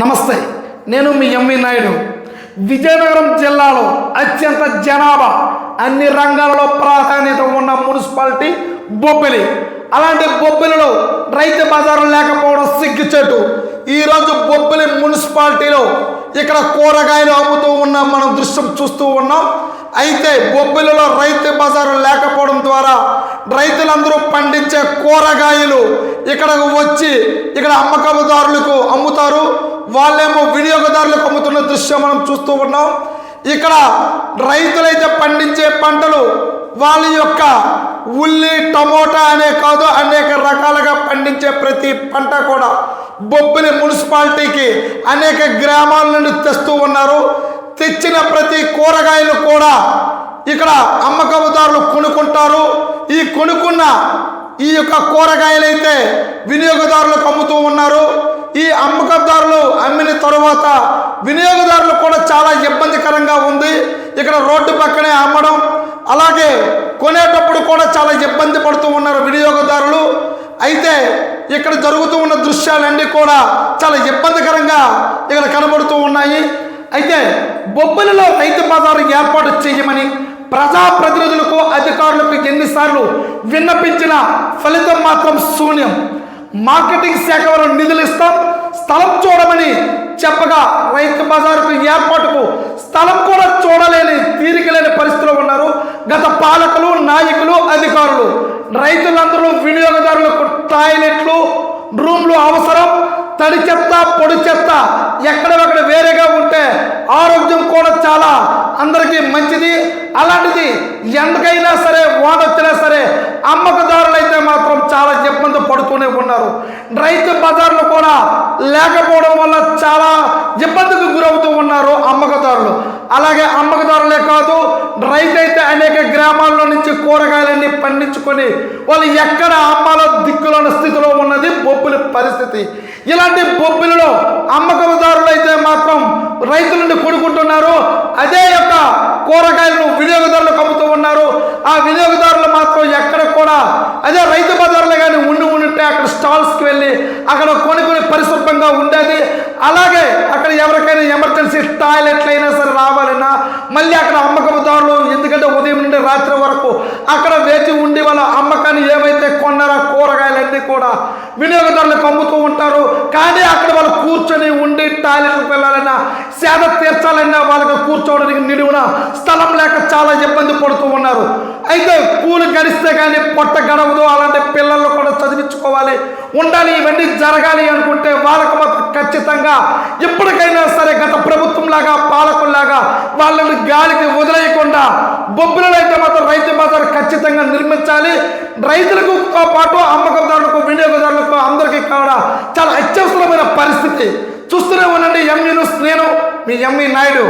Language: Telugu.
నమస్తే నేను మీ ఎంవి నాయుడు. విజయనగరం జిల్లాలో అత్యంత జనాభా అన్ని రంగాలలో ప్రాధాన్యత ఉన్న మున్సిపాలిటీ బొబ్బిలి. అలాంటి బొబ్బిలిలో రైతు బజారు లేకపోవడం సిగ్గుచేటు. ఈరోజు బొబ్బిలి మున్సిపాలిటీలో ఇక్కడ కూరగాయలు అమ్ముతూ ఉన్నాం మనం దృశ్యం చూస్తూ ఉన్నాం. అయితే బొబ్బిలిలో రైతు బజారు లేకపోవడం ద్వారా రైతులందరూ పండించే కూరగాయలు ఇక్కడకు వచ్చి ఇక్కడ అమ్మకముదారులకు అమ్ముతారు. వాళ్ళేమో వినియోగదారులకు అమ్ముతున్న దృశ్యం మనం చూస్తూ ఉన్నాం. ఇక్కడ రైతులైతే పండించే పంటలు వాళ్ళ యొక్క ఉల్లి టమోటా అనే కాదు అనేక రకాలుగా పండించే ప్రతి పంట కూడా బొబ్బిలి మున్సిపాలిటీకి అనేక గ్రామాల నుండి తెస్తూ ఉన్నారు. తెచ్చిన ప్రతి కూరగాయలు కూడా ఇక్కడ అమ్మకముదారులు కొనుక్కుంటారు. ఈ కొనుక్కున్న ఈ యొక్క కూరగాయలైతే వినియోగదారులకు అమ్ముతూ ఉన్నారు. ఈ అమ్మకందారులు అమ్మిన తరువాత వినియోగదారులు కూడా చాలా ఇబ్బందికరంగా ఉంది. ఇక్కడ రోడ్డు పక్కనే అమ్మడం అలాగే కొనేటప్పుడు కూడా చాలా ఇబ్బంది పడుతూ ఉన్నారు వినియోగదారులు. అయితే ఇక్కడ జరుగుతూ ఉన్న దృశ్యాలన్నీ కూడా చాలా ఇబ్బందికరంగా ఇక్కడ కనబడుతూ ఉన్నాయి. అయితే బొబ్బలలో రైతు బజారు ఏర్పాటు చేయమని ప్రజాప్రతినిధులకు అధికారులకు ఎన్నిసార్లు విన్నపించిన ఫలితం మాత్రం శూన్యం. మార్కెటింగ్ శాఖ వారు నిధులు ఇస్తాం స్థలం చూడమని చెప్పగా రైతు బజారుకు ఏర్పాటుకు స్థలం కూడా చూడలేని తీరిక లేని పరిస్థితిలో ఉన్నారు. గత పాలకులు నాయకులు అధికారులు రైతులందరూ వినియోగదారులకు టాయిలెట్లు రూమ్లు అవసరం తడి చెత్త పొడి చెత్త ఎక్కడ వేరేగా ఉంటే ఆరోగ్యం కూడా చాలా అందరికీ మంచిది అలాంటిది ఎంతకైనా సరే వాడొచ్చినా సరే అమ్మకదారులు అయితే మాత్రం చాలా ఇబ్బంది పడుతూనే ఉన్నారు. రైతు బజార్లు కూడా లేకపోవడం వల్ల చాలా ఇబ్బందికి గురవుతూ ఉన్నారు అమ్మకదారులు. అలాగే అమ్మకదారులే కాదు రైతు అయితే అనేక గ్రామాల్లో నుంచి కూరగాయలన్నీ పండించుకొని వాళ్ళు ఎక్కడ అమ్మాలో దిక్కులోని స్థితిలో ఉన్నది బొబ్బుల పరిస్థితి. ఇలాంటి బొబ్బిలలో అమ్మకదారులు అయితే మాత్రం రైతుల నుండి కొనుక్కుంటున్నారు. అదే యొక్క కూరగాయలు ఆ వినియోగదారులు మాత్రం ఎక్కడ కూడా అదే రైతు బజార్లో కానీ ఉండి ఉంటే అక్కడ స్టాల్స్కి వెళ్ళి అక్కడ కొనుక్కొని పరిశుభ్రంగా ఉండేది. అలాగే అక్కడ ఎవరికైనా ఎమర్జెన్సీ టాయిలెట్లు అయినా సరే రావాలన్నా మళ్ళీ అక్కడ అమ్మకదారులు ఎందుకంటే ఉదయం నుండి రాత్రి వరకు అక్కడ వేచి ఉండి వాళ్ళ అమ్మకాన్ని ఏవైతే కొన్నారో కూరగాయలన్నీ కూడా వినియోగదారులకు అమ్ముతూ ఉంటారు. కానీ అక్కడ వాళ్ళు కూర్చొని ఉండి టాయిలెట్కి వెళ్ళాలన్నా సేద తీర్చాలన్నా వాళ్ళకి కూర్చోవడానికి నిలువున స్థలం లేక చాలా ఇబ్బంది పడుతూ ఉన్నారు. అయితే కూలి గడిస్తే కానీ పొట్ట గడవదు. అలాంటి పిల్లలు కూడా చదివించుకోవాలి. ఉండాలి ఇవన్నీ జరగాలి అనుకుంటే వాళ్ళకు మాత్రం ఖచ్చితంగా ఇప్పటికైనా సరే గత ప్రభుత్వం లాగా పాలకుల్లాగా వాళ్ళని గాలికి వదిలేయకుండా బొబ్బులైతే మాత్రం రైతు బజార్ రైతులకు పాటు అమ్మకందారులకు వినియోగదారులకు అందరికీ కాడ చాలా అత్యవసరమైన పరిస్థితి. చూస్తూనే ఉండండి ఎంఈను నేను మీ ఎంఈ నాయుడు.